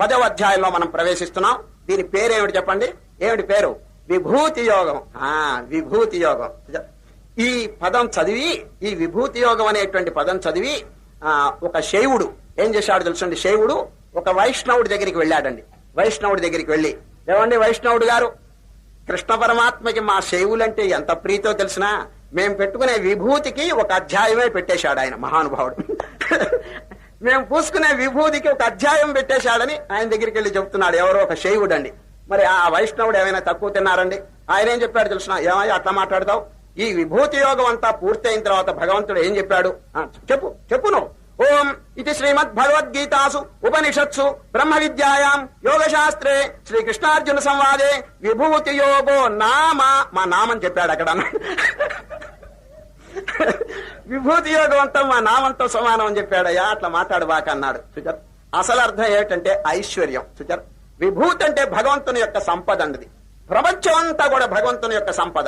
పదవ అధ్యాయంలో మనం ప్రవేశిస్తున్నాం. దీని పేరేమిటి చెప్పండి? ఏమిటి పేరు? విభూతి యోగం. ఆ విభూతి యోగం. ఈ పదం చదివి ఈ విభూతి యోగం అనేటువంటి పదం చదివి ఆ ఒక శైవుడు ఏం చేశాడు తెలుసండి? శైవుడు ఒక వైష్ణవుడి దగ్గరికి వెళ్ళాడండి. వైష్ణవుడి దగ్గరికి వెళ్ళి ఏమండి వైష్ణవుడు గారు? కృష్ణ పరమాత్మకి మా శైవులంటే ఎంత ప్రీతో తెలిసినా మేము పెట్టుకునే విభూతికి ఒక అధ్యాయమే పెట్టేశాడు ఆయన మహానుభావుడు. మేము పూసుకునే విభూతికి ఒక అధ్యాయం పెట్టేశాడని ఆయన దగ్గరికి వెళ్ళి చెప్తున్నాడు. ఎవరో ఒక శైవుడు అండి మరి ఆ వైష్ణవుడు ఏమైనా తక్కువ తిన్నారండి? ఆయన ఏం చెప్పాడు తెలుసిన? ఏమయ్య అట్లా మాట్లాడతావు? ఈ విభూతి యోగం అంతా పూర్తయిన తర్వాత భగవంతుడు ఏం చెప్పాడు? చెప్పు చెప్పు నువ్వు ఓం ఇది శ్రీమద్ భగవద్గీతాసు ఉపనిషత్సు బ్రహ్మ విద్యాయాం యోగశాస్త్రే శ్రీకృష్ణార్జున సంవాదే విభూతి యోగో నామ మా నామని చెప్పాడు అక్కడ. విభూతి యోగం అంతా మా నామంతో సమానం అని చెప్పాడయ్యా అట్లా మాట్లాడు బాకన్నాడు సుచర్ అసలు అర్థం ఏమిటంటే ఐశ్వర్యం సుచర్ విభూతి అంటే భగవంతుని యొక్క సంపద అన్నది. ప్రపంచం అంతా కూడా భగవంతుని యొక్క సంపద.